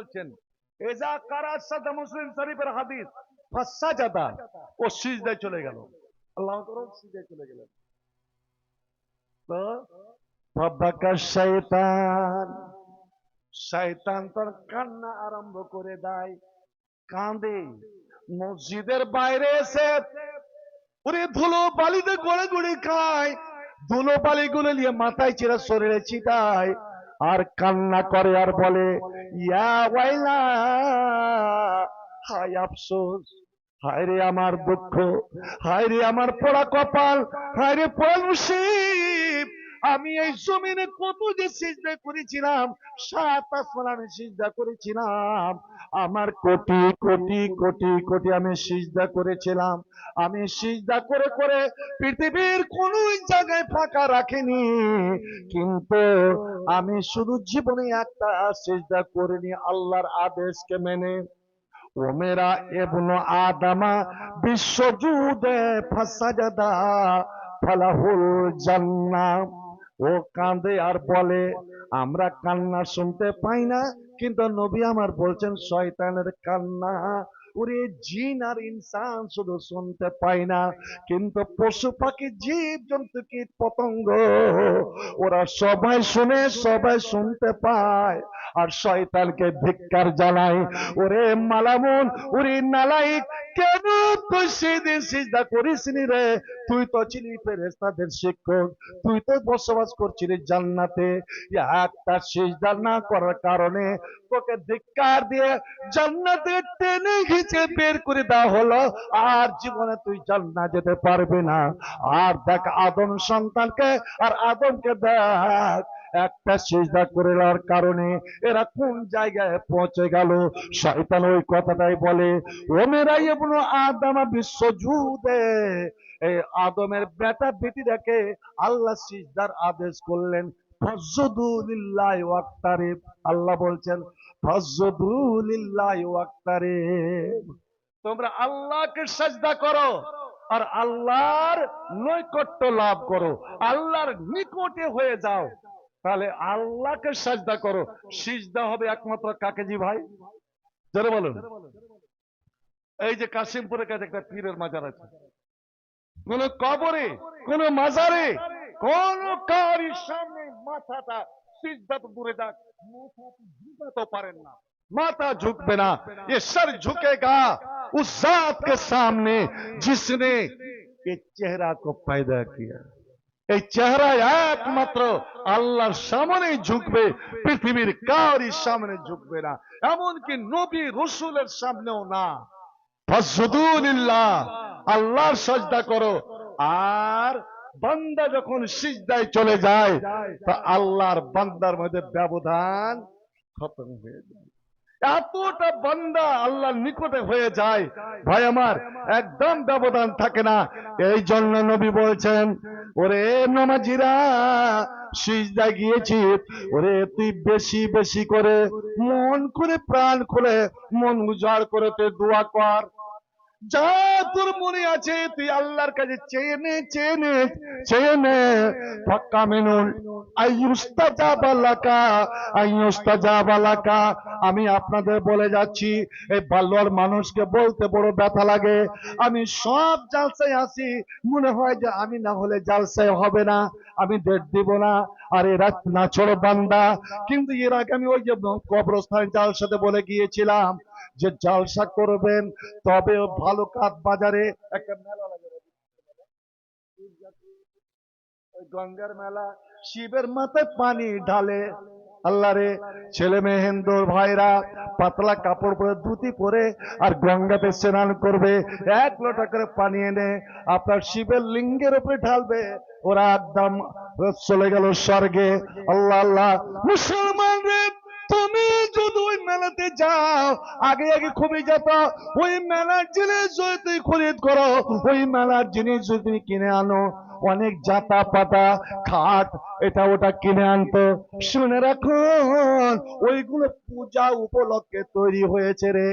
বলছেন, এজা সাদা মুসলিম শরীফের হাদিস? ফাসাজাদা, ও সিজদায় চলে গেল। আল্লাহ সিজদায় চলে তো শয়তান শয়তান তোর কান্না আরম্ভ করে দেয়, কাঁদে। মসজিদের বাইরে এসে ওরে ধুলো বালিতে গড়ে গড়ে খায়, ধুলো বালি গুলো নিয়ে মাথায় চিরা শরীরে ছিটায়। আর কান্না করে আর বলে, ইয়া ওয়াইলা, হায় আফসোস হায় রে আমার দুঃখ হায় রে আমার পোড়া কপাল হায় রে পোড়া নসিব আমি এই জমিনে কত যে সিজদা করেছিলাম, সাত আসমান আমি সিজদা করেছিলাম। আমার কোটি কোটি কোটি কোটি আমি সিজদা করেছিলাম। আমি সিজদা করে করে পৃথিবীর কোন জায়গায় ফাঁকা রাখিনি। কিন্তু আমি শুধু জীবনে একটা সিজদা করিনি, আল্লাহর আদেশকে মেনে। ওমেরা এবন আদামা বিশ্বজুদে ফাসাজাদা ফালাহুল জান্নাহ। ও কাঁদে আর বলে, আমরা কান্না শুনতে পাই না, কিন্তু নবী আমার বলছেন, শয়তানের কান্না ওরে জিন আর ইনসান শুধু শুনতে পায় না। কিন্তু পশু পাখি জীব জন্তু কীট পতঙ্গ, ওরা সবাই শুনে, সবাই শুনতে পায়। আর শয়তানকে ধিক্কার জানায়, ওরে মালামুন, ওরে নালাইক কেন তুই সেদিন সিজদা করিসনি রে? তুই তো ছিলি ফেরেস্তাদের শিক্ষক, তুই তো বসবাস করছিলি জান্নাতে। একটা সিজদা না করার কারণে তোকে ধিক্কার দিয়ে জান্নাতে টেনে ঘিচে বের করে দেওয়া হলো। আর জীবনে তুই জান্নাত যেতে পারবি না। আর দেখ, আদম সন্তানকে আর আদমকে দেখ, একটা সিজদা করে কারণে এরা কোন জায়গায় পৌঁছে গেল? শয়তান ওই কথাটাই বলে, ও মেরাই এবনো আদামা বিশ্ব জুদে এই আদমের বেটা বেটিটাকে আল্লাহ সিজদার আদেশ করলেন। আল্লাহ বলছেন তোমরা আল্লাহকে সাজদা করো আর আল্লাহর নৈকট্য লাভ করো, আল্লাহর নিকটে হয়ে যাও। তাহলে আল্লাহকে সাজদা করো। সিজদা হবে একমাত্র কাকে জি ভাই? জোরে বলুন। এই যে কাশিমপুরের কাছে একটা পীরের মাজার আছে। কোন কবরে, কোন মাজারে, কোন কারির সামনে মাথাটা সিজদা দূরে যাক। মাথাটা পারেন না। মাথা ঝুঁকবে না। এ সর झुकेगा उस जात के सामने जिसने ये चेहरा को पैदा किया এই চেহারা একমাত্র আল্লাহর সামনেই ঝুঁকবে, পৃথিবীর কারি সামনে ঝুঁকবে না। এমনকি নবী রসুলের সামনেও না। ফসুদুল্লাহ আল্লাহর সজদা করো। আর বান্দা যখন সিজদায় চলে যায় তা আল্লাহর বান্দার মধ্যে ব্যবধান খতম হয়ে যায়। এতটা বান্দা আল্লাহর নিকটে হয়ে যায় ভাই আমার একদম ব্যবধান থাকে না। এই জন্য নবী বলছেন ওরে নমাজিরা সিজদা গিয়েছি। ওরে তুই বেশি বেশি করে মন করে প্রাণ খুলে মন উজাড় করে তুই দোয়া কর। যা তোর মনে আছে, তুই আল্লাহর কাছে চেয়ে নে চেয়ে নে চেয়ে নে ফাক্কা মেনুল আইয়ুস্তাজাবালাকা আইয়ুস্তাজাবালাকা আমি আপনাদের বলে যাচ্ছি এই বাল্যর মানুষকে বলতে বড় ব্যথা লাগে। আমি সব জালসায় আসি মনে হয় যে আমি না হলে জালসায় হবে না, আমি ডেট দিব না। আর এরা না ছোড়ো বান্দা। কিন্তু এর আগে আমি ওই যে কবরস্থান জালসাতে বলে গিয়েছিলাম যে জালসা করবেন, তবে ভালো কাঠ বাজারে একটা মেলা লাগে। গঙ্গার মেলা, শিবের মাথায় পানি ঢালে। আল্লাহ রে, ছেলে মেয়ে ভাইরা, পাতলা কাপড় পরে ধুতি পরে আর গঙ্গাতে স্নান করবে, এক লোটা করে পানি এনে আপনার শিবের লিঙ্গের উপরে ঢালবে। ওরা একদম চলে গেল স্বর্গে। আল্লাহ আল্লাহ, মুসলমান মেলাতে যাও, আগে আগে খুবই যেত। ওই মেলার জিনিস যদি তুমি খরিদ করো, ওই মেলার জিনিস যদি তুমি কিনে আনো, অনেক জাতা পাতা, খাট, এটা ওটা কিনে আনতো। শুনে রাখুন, ওইগুলো পূজা উপলক্ষে তৈরি হয়েছে রে।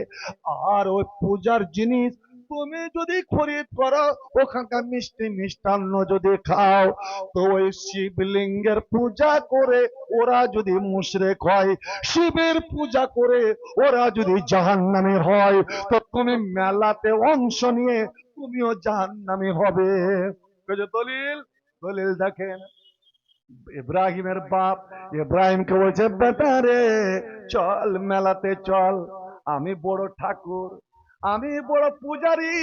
আর ওই পূজার জিনিস তুমি যদি খরিদ করো, ওখানকার মিষ্টি মিষ্টান্ন যদি খাও, তো ওই শিবলিঙ্গের পূজা করে ওরা যদি মুশরেক হয়, শিবের পূজা করে ওরা যদি জাহান্নামী হয়, তো তুমি মেলাতে অংশ নিয়ে তুমিও জাহান্নামী হবে। দলিল দলিল দেখেন, ইব্রাহিমের বাপ ইব্রাহিমকে বলছে, বেটা রে, চল মেলাতে চল, আমি বড় ঠাকুর। আমি বড় পূজারি,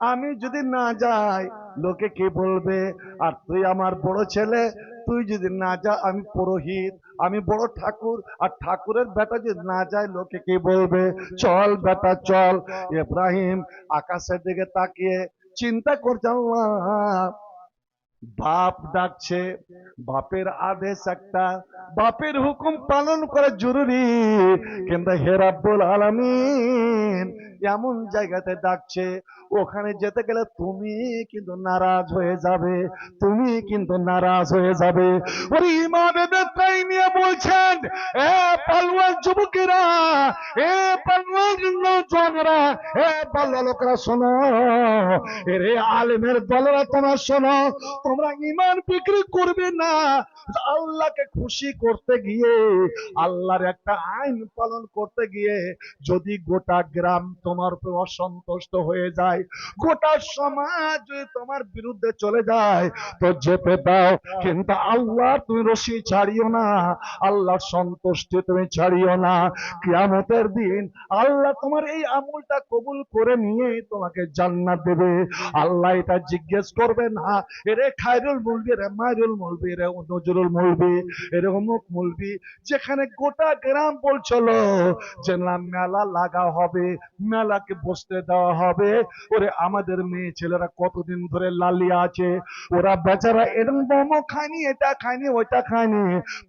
আমি যদি না যাই, লোকে কি বলবে? আর তুই আমার বড় ছেলে, তুই যদি না যা, আমি পুরোহিত, আমি বড় ঠাকুর, আর ঠাকুরের বেটা যদি না যায়, লোকে কি বলবে? চল বেটা, চল। এব্রাহিম আকাশের দিকে তাকিয়ে চিন্তা করছে, আল্লাহ। বাপ ডাকছে, বাপের আদেশ একটা, বাপের হুকুম পালন করা জরুরি। কিন্তু হেরাব্বুল আলামিন, এমন জায়গাতে ডাকছে, ওখানে যেতে গেলে তুমি কিন্তু নারাজ হয়ে যাবে, তুমি কিন্তু নারাজ হয়ে যাবে। ওরে তাই নিয়ে বলছেন, এ পালওয়ান যুবকেরা, এ পালওয়ান নৌজওয়ানেরা শোনো, এরে আলেমের দলেরা তোমরা শোনো তোমরা ইমান বিক্রি করবে না। আল্লাহকে খুশি করতে গিয়ে, আল্লাহর একটা আইন পালন করতে গিয়ে যদি গোটা গ্রাম তোমার উপর অসন্তুষ্ট হয়ে যায়, গোটা সমাজ তোমার বিরুদ্ধে চলে যায়, তো যেতে দাও। কিন্তু আল্লাহ, তুমি রশি ছাড়িও না। আল্লাহর সন্তুষ্টি তুমি ছাড়িও না। কিয়ামতের দিন আল্লাহ তোমার এই আমলটা কবুল করে নিয়ে তোমাকে জান্নাত দেবে। আল্লাহ এটা জিজ্ঞেস করবে না। এরে খায়রুল মুলবি রে মায়রুল মুলবি, রে নজরুল মুলবি এরে অমুক মুলবি, যেখানে গোটা গ্রাম বলছিল যে না মেলা লাগা হবে, মেলাকে বসতে দেওয়া হবে। ওরে আমাদের মেয়ে ছেলেরা কতদিন ধরে লালিয়ে আছে, ওরা বেচারা এরকম মোমো খায়নি, এটা খায়নি, ওইটা খায়নি।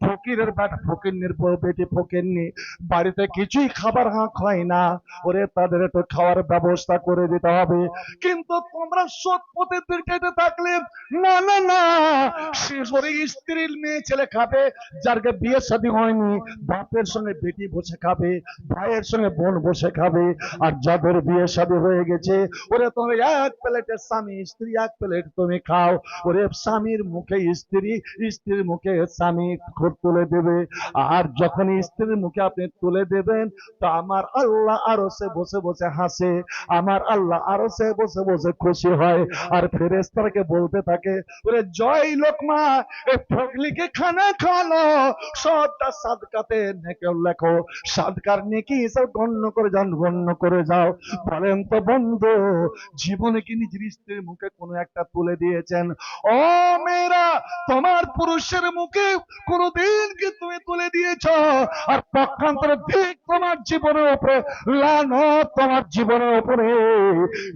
ফকিরের বেটা ফকিরনির বেটি ফকিরনি, বাড়িতে কিছুই খাবার হাঁ খায় না। ওরে তাদের একটু খাওয়ার ব্যবস্থা করে দিতে হবে। কিন্তু তোমরা সৎ পথে থাকলে না না না স্ত্রীর মেয়ে ছেলে খাবে, যারকে হয়নি, বাপের সঙ্গে বেটি বসে খাবে, ভাইয়ের সঙ্গে বোন বসে খাবে, আর যাদের হয়ে গেছে, ওরে এক প্লেটে স্বামী, স্ত্রী এক প্লেট তুমি খাও। ওরে স্বামীর মুখে স্ত্রী, স্ত্রীর মুখে স্বামী তুলে দেবে। আর যখন স্ত্রীর মুখে আপনি তুলে দেবেন, তো আমার আল্লাহ আরও সে বসে বসে হাসে, আমার আল্লাহ আরও সে বসে বসে খুশি হয়। আর ফেরেস্তারকে বলতে থাকে ওরে জয় লোকমা এ ফগলিকে খানা খালো সবটা সাদকাতে নেকে লেখো। সাদকার নেকি সব গণ্য করে যান গণ্য করে যাও। বলেন তো বন্ধু, জীবনে কি নিজের স্ত্রীর মুখে কোনো একটা তুলে দিয়েছেন? ও মেয়েরা, তোমার পুরুষের মুখে কোনোদিন কি তুমি তুলে দিয়েছ? আর পক্ষান্তরে ঠিক তোমার জীবনের উপরে লানো তোমার জীবনের উপরে।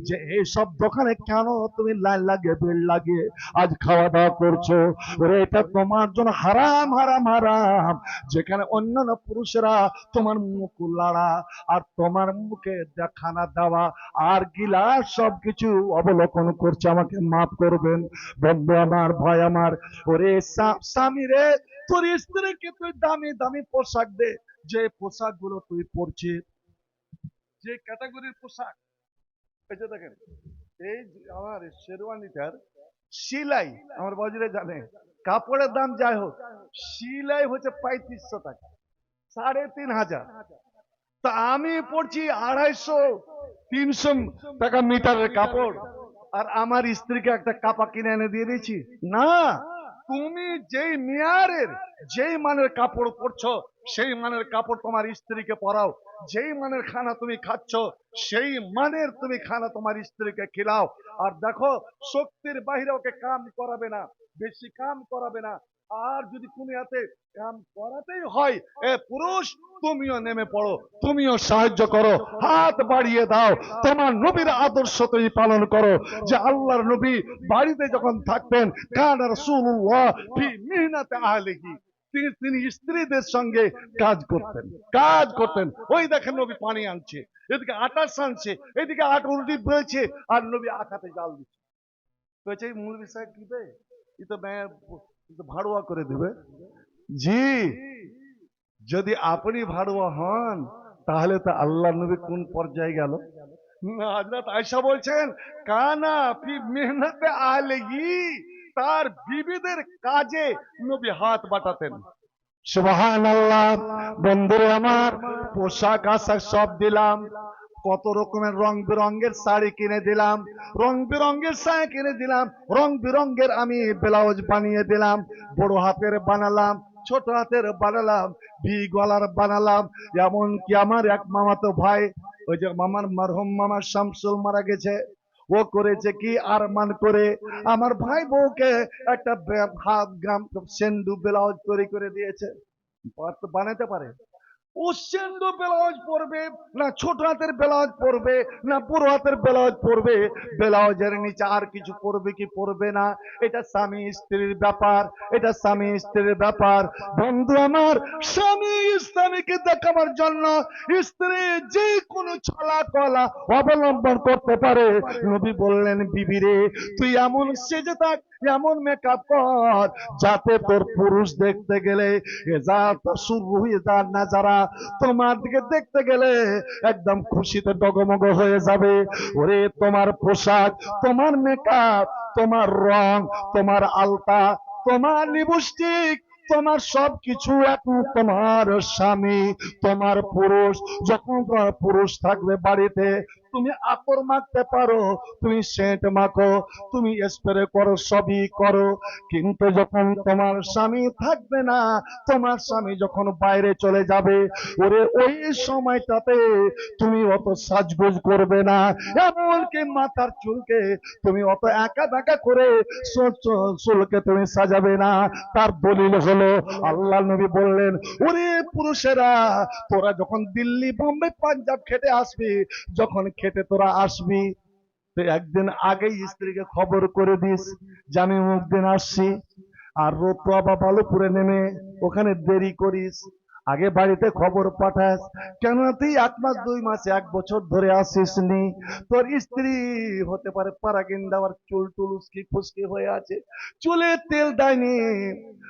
যে এইসব দোকানে কেন তুমি লাইন লাগিয়ে, বিল লাগিয়ে আজ খাওয়া দাওয়া করছ। ওরে, এটা তোমার জন্য হারাম হারাম হারাম। যেখানে অন্যান্য পুরুষেরা তোমার মুখ লাড়া আর তোমার মুখে দেখানা দেওয়া আর গিলাস সবকিছু অবলোকন করছে, আমাকে মাফ করবেন। বন্ধু আমার ভয় আমার, ওরে স্বামী রে, তোর স্ত্রীকে তুই দামি দামি পোশাক দে, যে পোশাকগুলো তুই পরছিস। যে ক্যাটাগরির পোশাক, এই যে দেখেন, এই আমার শেরওয়ানিটার সিলাই আমার বাজারে জানে, কাপড়ের দাম যাই হোক সিলাই হচ্ছে পঁয়ত্রিশশো টাকা, সাড়ে তিন হাজার। তা আমি পড়ছি আড়াইশো তিনশো টাকা মিটারের কাপড়, আর আমার স্ত্রীকে একটা কাপা কিনে এনে দিয়ে দিয়েছি। না, তুমি যেই মেয়ারের, যেই মানের কাপড় পরছো, সেই মানের কাপড় তোমার স্ত্রীকে পরাও। যেই মানের খানা তুমি খাচ্ছ, সেই মানের তুমি খানা তোমার স্ত্রীকে খিলাও। আর দেখো, শক্তির বাইরে ওকে কাম করাবে না, বেশি কাম করাবে না। আর যদি তুমি হাতে কাম করাতেই হয়, এ পুরুষ, তুমিও নেমে পড়ো, তুমিও সাহায্য করো, হাত বাড়িয়ে দাও, তোমার নবীর আদর্শ তুমি পালন করো। যে আল্লাহর নবী বাড়িতে যখন থাকতেন কান রাসূলুল্লাহ ফি মিহনাতে আহলিহি। তিনি স্ত্রীদের সঙ্গে কাজ করতেন কাজ করতেন। ওই দেখেন নবী পানি আনছে, এদিকে আটা সানছে এদিকে আট উল্টি বয়েছে আর নবী আখাতে জাল দিচ্ছে। কি ই তো ভাড়ুয়া করে দেবে। জি, যদি আপনি ভাড়ুয়া হন, তাহলে তো আল্লাহ নবী কোন পর্যায়ে গেল? হজরত আয়সা বলছেন, কানা ফি মেহনতে আলেগি তার বিবিদের কাজে নবী হাত বাটাতেন। সুবহান আল্লাহ বন্ধুরে আমার পোশাক আশাক সব দিলাম কত রকমের রং বেরঙ্গের শাড়ি কিনে দিলাম রং বেরঙ্গের শাড়ি কিনে দিলাম রং বেরঙ্গের আমি ব্লাউজ বানিয়ে দিলাম বড় হাতের বানালাম ছোট হাতের বানালাম ভি গলার বানালাম এমন কি আমার এক মামাতো ভাই ওই যে মামার মারহম মামার শামসুল মারা গেছে। ও করেছে কি আরমান করে? আমার ভাই বউকে একটা হাফ গ্রাম সেন্ডু ব্লাউজ তৈরি করে দিয়েছে। বানাতে পারে? সেন্ডু ব্লাউজ পরবে, না ছোট হাতের ব্লাউজ পরবে, না বড় হাতের ব্লাউজ পরবে। ব্লাউজের নিচে আর কিছু পরবে কি পরবে না? এটা স্বামী স্ত্রীর ব্যাপার, এটা স্বামী স্ত্রীর ব্যাপার। বন্ধু আমার, স্বামী স্বামীকে দেখাবার জন্য স্ত্রী যে কোনো ছলা কলা অবলম্বন করতে পারে? নবী বললেন বিবিরে তুই এমন সেজে থাক, এমন মেকআপ কর, যাতে তোর পুরুষ দেখতে গেলে না যারা তোমার দিকে দেখতে গেলে একদম খুশিতে ডগমগ হয়ে যাবে। ওরে, তোমার পোশাক, তোমার মেকআপ তোমার রং, তোমার আলতা, তোমার লিপস্টিক তোমার সব কিছু এখন তোমার স্বামী তোমার পুরুষ যখন তোমার পুরুষ থাকবে বাড়িতে তুমি আতর মাখতে পারো, তুমি সেন্ট মাখো, তুমি স্প্রে করো, সবই করো। কিন্তু যখন তোমার স্বামী থাকবে না, তোমার স্বামী যখন বাইরে চলে যাবে, ওরে ওই সময়টাতে তুমি অত সাজগোজ করবে না। এমনকি মাথার চুলকে তুমি অত একা বেঁকা করে চুলকে তুমি সাজাবে না। তার দলিল হলো, আল্লাহ নবী বললেন, ওরে পুরুষেরা, তোরা যখন দিল্লি, বোম্বে, পাঞ্জাব খেটে আসবি, যখন খেটে তোরা আসবি। তো একদিন আগেই স্ত্রীকে খবর করে দিস যে আমি অমুক দিন আসছি। আর রোদ তো আবার ভালো করে নেমে ওখানে দেরি করিস। আগে বাড়িতে খবর পাঠাস। কেন তুই এক মাস, দুই মাস, এক বছর ধরে আসিস নি। তোর স্ত্রী হতে পারে পারাগিন্দা, আবার চুল টুল উস্কি ফুসকি হয়ে আছে। চুলে তেল দেয়নি।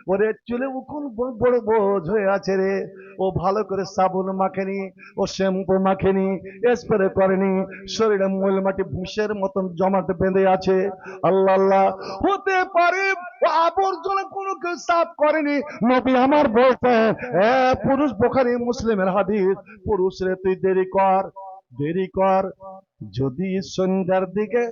ওরে চুলে উকুন বড় বোঝ হয়ে আছে রে। ও ভালো করে সাবুন মাখেনি, ও শ্যাম্পু মাখেনি, স্প্রে করেনি। শরীরে মূল মাটি ভুষের মতন জমাতে বেঁধে আছে। আল্লাহ আল্লাহ। হতে পারে আবর্জনা কোনো কেউ সাফ করেনি। নবী আমার বলতেন পুরুষ বোখারি মুসলিমের হাদিস পুরুষ রে তুই দেরি কর দেরি কর। যদি সন্ধ্যার দিকে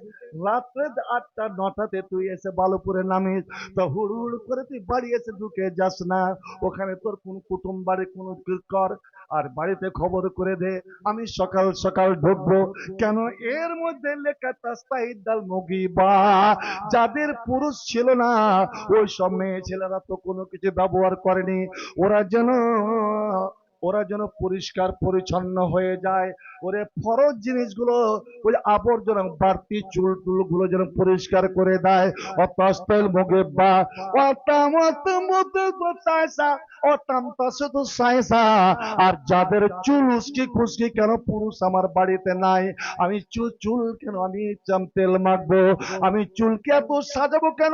রাত্রে আটটা, নটাতে তুই এসে বালুপুরে নামিস, তো হুড় হুড় করে তুই বাড়ি এসে ঢুকে যাস না। ওখানে তোর কোন কুটুম বাড়ি, কোন কর। আর বাড়িতে খবর করে দে, আমি সকাল সকাল ঢুকবো। কেন এর মধ্যে লেখা তাস্তাইদাল মুগিবা। যাদের পুরুষ ছিল না, ওই সব মেয়ে ছেলেরা তো কোনো কিছু ব্যবহার করেনি। ওরা যেন ওরা যেন পরিষ্কার, পরিচ্ছন্ন হয়ে যায়। ওরে ফরজ জিনিসগুলো ওই আবর্জনা, বাড়তি চুল টুলগুলো যেন পরিষ্কার করে দেয়। অতস্তল মুগে বা অতাম মতে তো সাইসা অতাম তাসে সাইসা আর যাদের চুল উস্কি খুশকি কেন পুরুষ আমার বাড়িতে নাই? আমি চুল চুল কেন? আমি চাম- তেল মাখবো। আমি চুলকে এত সাজাবো কেন?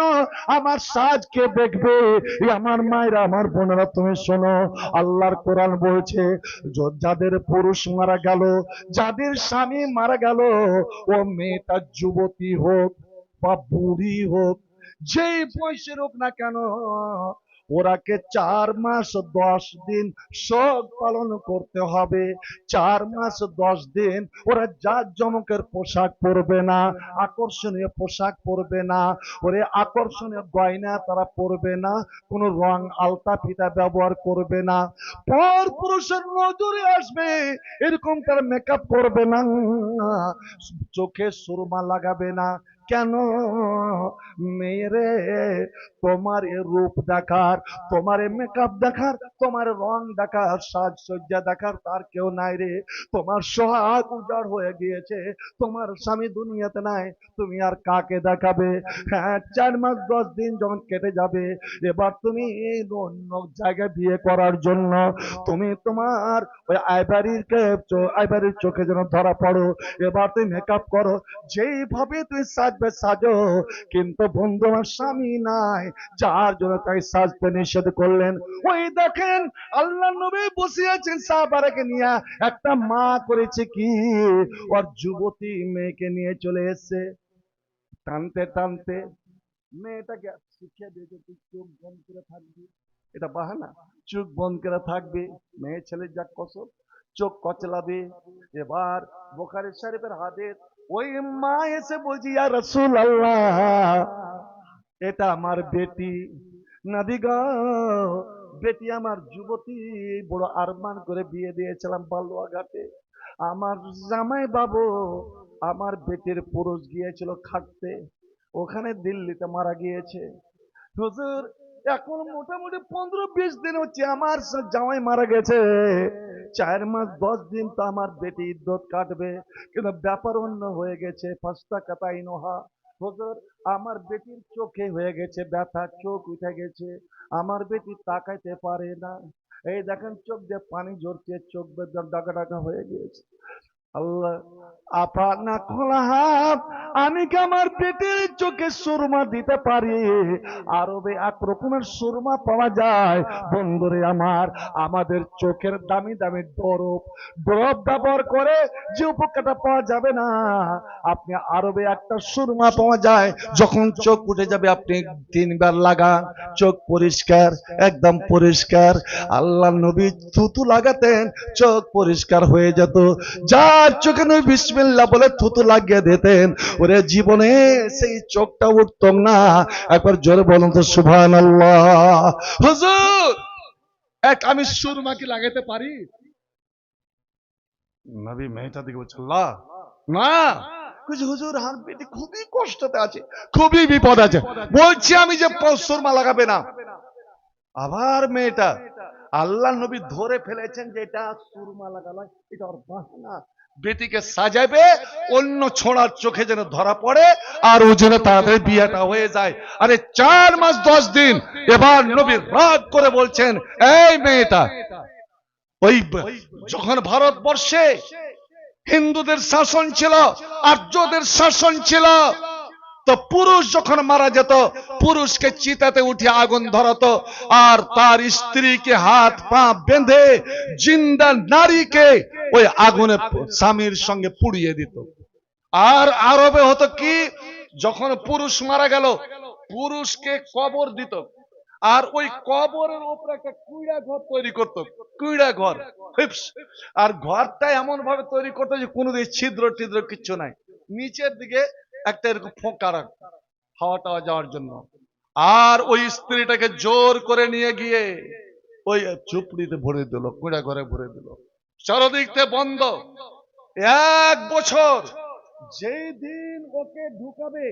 আমার সাজ কে দেখবে? আমার মায়েরা, আমার বোনেরা, তুমি শোনো, আল্লাহর কোরআন বলছে য- যাদের পুরুষ মারা গেল, যাদের স্বামী মারা গেল, ও মেয়েটা যুবতী হোক বা বুড়ি হোক যে বয়সের হোক না কেন ওরাকে চার মাস দশ দিন শোক পালন করতে হবে। চার মাস দশ দিন ওরা জাত জমকের পোশাক পরবে না, আকর্ষণীয় পোশাক পরবে না, ওরে আকর্ষণীয় গয়না তারা পরবে না, কোনো রং আলতা ফিতা ব্যবহার করবে না। পর পুরুষের নজরে আসবে, এরকম তার মেকআপ করবে না, চোখে সুরমা লাগাবে না কেন? মেয়েরে, তোমার রূপ দেখার, তোমার মেকআপ দেখার, তোমার রং দেখার, সাজসজ্জা দেখার তার কেউ নাই রে। তোমার সোহাগ উজাড় হয়ে গিয়েছে, তোমার স্বামী দুনিয়াতে নাই, তুমি আর কাকে দেখাবে? হ্যাঁ চার মাস দশ দিন যখন কেটে যাবে, এবার তুমি অন্য জায়গায় বিয়ে করার জন্য, তুমি তোমার ওই আইবারির আইবারির চোখে যেন ধরা পড়ো, এবার তুমি মেকআপ করো। যেইভাবে তুই সাজ লাগবে সাজো। কিন্তু বন্ধু, আমার স্বামী নাই, যার জন্য তাই সাজতে নিষেধ করলেন। ওই দেখেন, আল্লাহ নবী বসে আছেন সাহাবারাকে নিয়ে। একটা মা করেছে কি? ওর যুবতী মেয়েকে নিয়ে চলে এসেছে। টানতে টানতে মেয়েটাকে শিক্ষা দিয়েছে তুই চোখ বন্ধ করে থাকবি। এটা বাহানা। চোখ বন্ধ করে থাকবে। মেয়ে ছেলে যা কসব, চোখ কচলাবে। এবার বোখারি শরীফের হাদিস ওই মা এসে বলছি রাসূল আল্লাহ এটা আমার বেটি। নাদি বেটি আমার যুবতী, বড় আরমান করে বিয়ে দিয়েছিলাম বালুয়াঘাটে। আমার জামাই বাবু আমার বেটির পুরুষ গিয়েছিল খাটতে। ওখানে দিল্লিতে মারা গিয়েছে। হুজুর এখন মোটামুটি পনেরো বিশ দিন হচ্ছে আমার জামাই মারা গেছে। চার মাস, দশ দিন তো আমার বেটি ইদ্যত কাটবে। কিন্তু ব্যাপার অন্য হয়ে গেছে। পাঁচটা কাতাই নোহা। আমার বেটির চোখে হয়ে গেছে ব্যথা, চোখ উঠে গেছে। আমার বেটি তাকাইতে পারে না। এই দেখেন চোখ দিয়ে পানি ঝরছে, চোখ ডাকা ডাকা হয়ে গিয়েছে। আল্লাহ, আপা না খোলা আমি কি আমার পেটের চোখে সুরমা দিতে পারি? আরবে এক রকমের সুরমা পাওয়া যায়। বন্ধুরে আমার, আমাদের চোখের দামি দামি বরফ বরফ ব্যবহার করে যে উপকারটা পাওয়া যাবে না। আপনি আরবে একটা সুরমা পাওয়া যায়, যখন চোখ উঠে যাবে, আপনি তিনবার লাগান, চোখ পরিষ্কার, একদম পরিষ্কার। আল্লাহ নবী থুতু লাগাতেন, চোখ পরিষ্কার হয়ে যেত। যার চোখে নবী বিসমিল্লাহ বলে থুতু লাগিয়ে দিতেন। ওরে জীবনে সেই চোখটা উঠতম না। একবার জোরে বলুন তো সুভান আল্লাহ হুজুর এক আমি সুরমা কি লাগাতে পারি? নবী মেয়েটা দিকে বলছে আল্লাহ! না। হুজুর হার পেটে খুবই কষ্টতে আছে খুবই বিপদ আছে। বলছি আমি যে সুরমা লাগাবে না। আবার মেয়েটা আল্লাহ নবী ধরে ফেলেছেন যে এটা সুরমা লাগানো এটা ওর বাহানা। বেটিকে সাজাবে, অন্য ছোড়ার চোখে যেন ধরা পড়ে, আর ও যেন তাড়াতাড়ি বিয়েটা হয়ে যায়। আরে চার মাস, দশ দিন, এবার নবীর রাগ করে বলছেন, এই মেয়েটা, ওই যখন ভারতবর্ষে হিন্দুদের শাসন ছিল, আর্যদের শাসন ছিল তো পুরুষ যখন মারা যেত, পুরুষকে চিতাতে উঠে আগুন ধরাতো, আর তার স্ত্রীকে হাত, পা বেঁধে জিন্দা নারীকে ওই আগুনে স্বামীর সঙ্গে পুড়িয়ে দিত। আর আরবে হতো কি, যখন পুরুষ মারা গেল, পুরুষকে কবর দিত, আর ওই কবরের উপরে একটা কুইড়া ঘর তৈরি করতো কুইড়া ঘর আর ঘরটা এমন ভাবে তৈরি করতো যে কোনো দিকে ছিদ্র টিদ্র কিচ্ছু নাই। নিচের দিকে একটা এরকম ফোঁকা রাখতো হাওয়া টাওয়া যাওয়ার জন্য। আর ওই স্ত্রীটাকে জোর করে নিয়ে গিয়ে ওই চুপড়িতে ভরে দিল, কুড়া ঘরে ভরে দিল। চারদিক বন্ধ। এক বছর যেই দিন ওকে ঢুকাবে,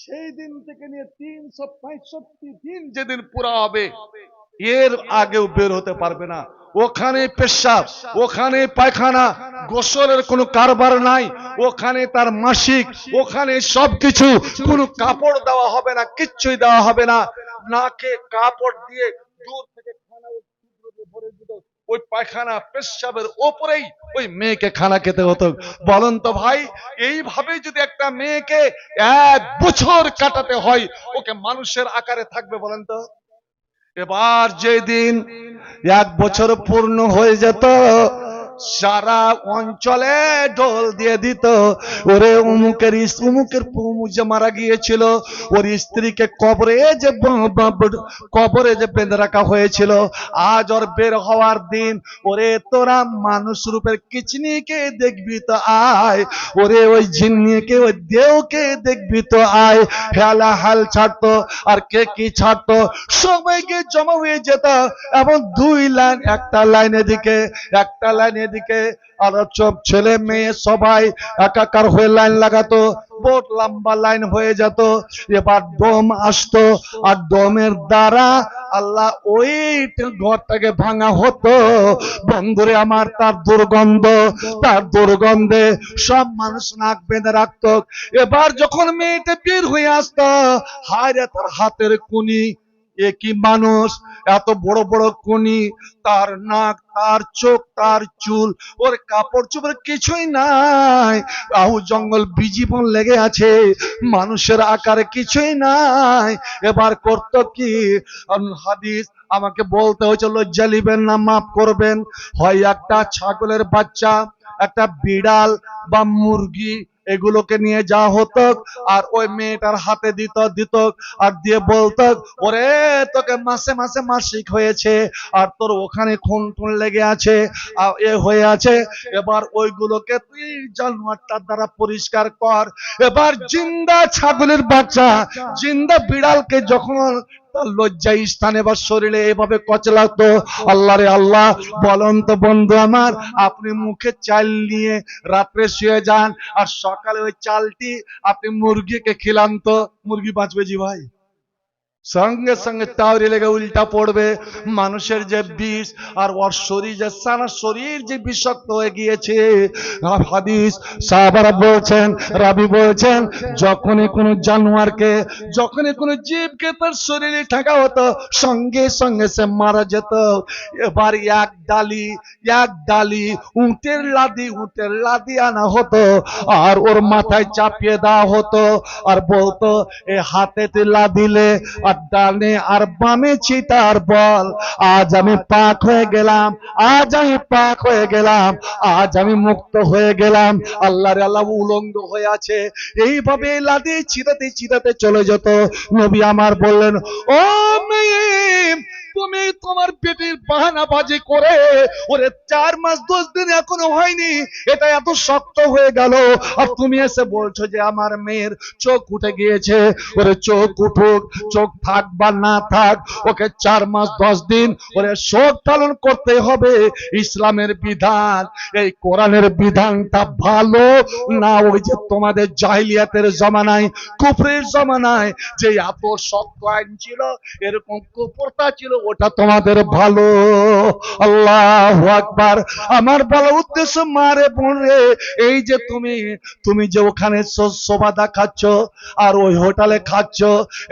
সেই দিন থেকে নিয়ে তিনশো পঁয়ষট্টি দিন যেদিন পুরা হবে এর আগেও বের হতে পারবে না। ওখানে পেশাব, ওখানে পায়খানা, গোসলের কোনো কারবার নাই। ওখানে তার মাসিক, ওখানে সবকিছু। কোনো কাপড় দেওয়া হবে না, কিচ্ছুই দেওয়া হবে না। নাকে কাপড় দিয়ে দূর থেকে খানা ভরে। ওই পায়খানা পেশাবের ওপরেই ওই মেয়েকে খানা খেতে হতো। বলেন তো ভাই এইভাবে যদি একটা মেয়েকে এক বছর কাটাতে হয়, ওকে মানুষের আকারে থাকবে বলেন তো? এবার যেদিন এক বছর পূর্ণ হয়ে যেত সারা অঞ্চলে ঢোল দিয়ে দিত। ওরে উমুকের উমুকের পুমু যে মারা গিয়েছিল, ওর স্ত্রীকে কবরে যে কবরে যে বেঁধে রাখা হয়েছিল, আজ ওর বের হওয়ার দিন। ওরে তোরা মানুষ রূপের কিচনিকে দেখবি তো আয়। ওরে ওই ঝিন্নিকে, ওই দেওকে দেখবি তো আয়। হেলা হাল ছাড়তো, আর কে কি ছাড়তো? সবাইকে জমা হয়ে যেত। এবং দুই লাইন, একটা লাইন দিকে, একটা লাইন এদিকে আর সব ছেলে মেয়ে সবাই একাকার হয়ে লাইন লাগাতো বহুত লম্বা লাইন হয়ে যেত। এবার ডোম আসতো আর ডোমের দ্বারা আল্লাহ ওই ঘরটাকে ভাঙা হতো। বন্ধুরে আমার তার দুর্গন্ধ, তার দুর্গন্ধে সব মানুষ নাক বেঁধে রাখতো। এবার যখন মেয়েটা বের হয়ে আসতো হায়রে তার হাতের কুনি এ কি মানুষ? এত বড় বড় কোনি তার নাক, তার চোখ, তার চুল, ওর কাপড় চোপড় কিছুই নাই। আহু জঙ্গল বিজীবন লেগে আছে, মানুষের আকারে কিছুই নাই। এবার করত কি? হাদিস আমাকে বলতে হয়েছে, লজ্জা নিবেন না, মাফ করবেন। হয় একটা ছাগলের বাচ্চা, একটা বিড়াল বা মুরগি এগুলোকে নিয়ে যাওয়া হতো আর ওই মেয়েটার হাতে দিত দিত আর দিয়ে বলতো ওরে, তোকে মাসে মাসে মাসিক হয়েছে, আর তোর ওখানে খুন টুন লেগে আছে এ হয়ে আছে। এবার ওইগুলোকে তুই জানোয়ারটার দ্বারা পরিষ্কার কর। এবার জিন্দা ছাগলের বাচ্চা, জিন্দা বিড়ালকে যখন তার লজ্জা স্থানে বা শরীরে এভাবে কচলাতো। আল্লাহ রে আল্লাহ, বলন তো বন্ধু আমার, আপনি মুখে চাল নিয়ে রাত্রে শুয়ে যান, আর সকালে ওই চালটি আপনি মুরগিকে খিলান তো, মুরগি বাঁচবে জি ভাই? সঙ্গে সঙ্গে তাওরি লেগে উল্টা পড়বে। মানুষের যে বিষ আর ওর শরীর যে সারা শরীর যে বিষাক্ত হয়ে গিয়েছে। হাদিস সাহাবারা বলছেন, রাবি বলছেন, যখনই কোনো জানোয়ারকে, যখনই কোনো জীবকে তার শরীরে ঠাকা হতো, সঙ্গে সঙ্গে সে মারা যেত। এবার এক ডালি এক ডালি উটের লাদি উটের লাদি আনা হতো আর ওর মাথায় চাপিয়ে দেওয়া হতো। আর বলতো, এ হাতে লা দিলে, আর ডানে আর বামে চিতার বল। আজ আমি পাক হয়ে গেলাম, আজ আমি পাক হয়ে গেলাম, আজ আমি মুক্ত হয়ে গেলাম। আল্লাহর আল্লাহ উলঙ্গ হয়ে আছে। এইভাবে লাদে চিরাতে চিরাতে চলে যেত। নবী আমার বললেন, ও মেয়ে তুমি তোমার পেটের বাহানা বাজি করে ওরে চার মাস, দশ দিন এখনও হয়নি, এটা এত শক্ত হয়ে গেল। আর তুমি এসে বলছো যে আমার মেয়ের চোখ উঠে গিয়েছে। ওরে চোখ উঠুক, চোখ থাক বা না থাক, ওকে চার মাস, দশ দিন ওরে শোক পালন করতে হবে। ইসলামের বিধান, এই কোরআনের বিধানটা ভালো না ওই যে তোমাদের জাহিলিয়াতের জমানায়, কুফরের জমানায় যে এত শক্ত আইন ছিল, এরকম কুপুরতা ছিল ওটা তোমাদের ভালো। আল্লাহ আকবার। আমার বলা উদ্দেশ্য, মারে রে, এই যে তুমি তুমি যে ওখানে সোবাদা খাচ্ছ আর ওই হোটেলে খাচ্ছ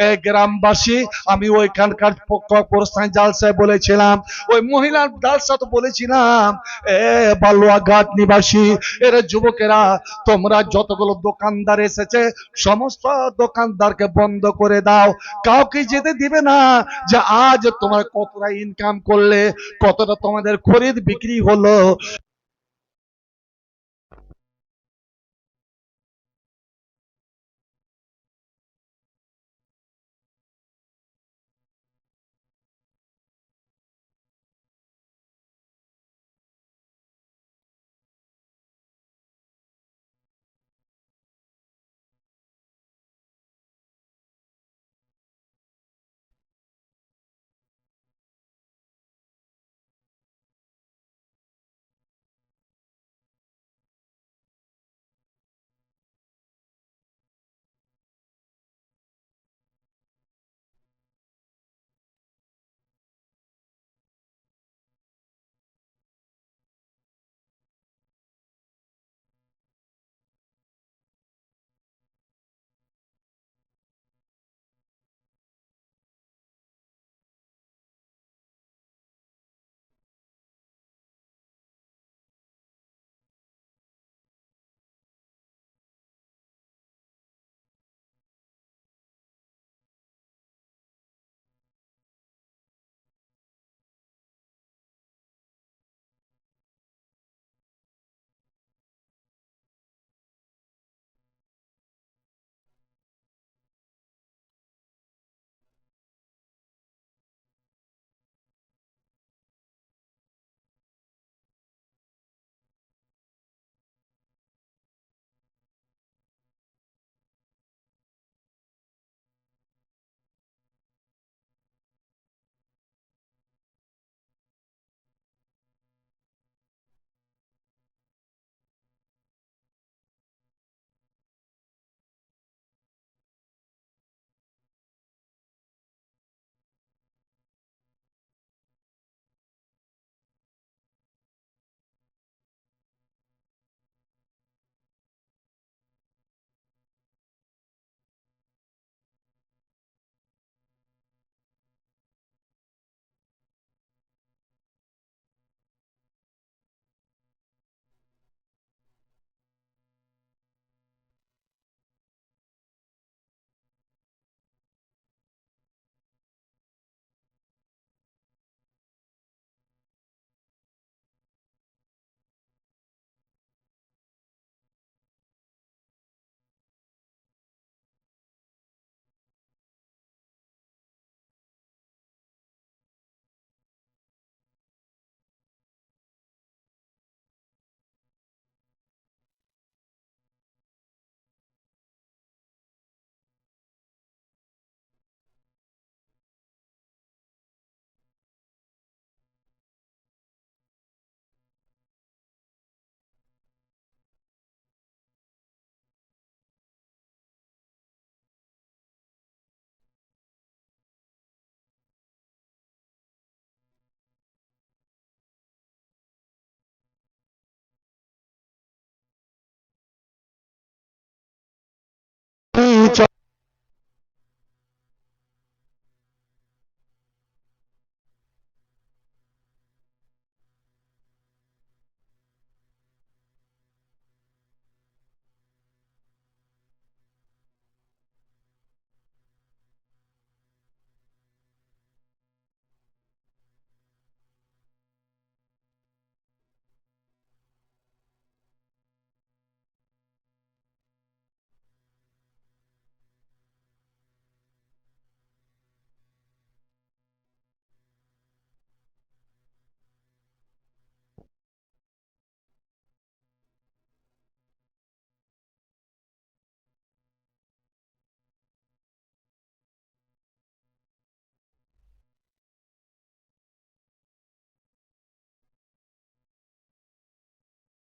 এই গ্রামবাসী, আমি ওইখানকার কোরস্থান জালসায় বলেছিলাম, ওই মহিলার জালসা তো বলেছিলাম, এ বালুয়া ঘাট নিবাসী, এরা যুবকেরা, তোমরা যতগুলো দোকানদার এসেছে, সমস্ত দোকানদারকে বন্ধ করে দাও। কাউকে যেতে দিবে না যে আজ তোমরা কতটা ইনকাম করলে কতটা তোমাদের খরিদ বিক্রি হলো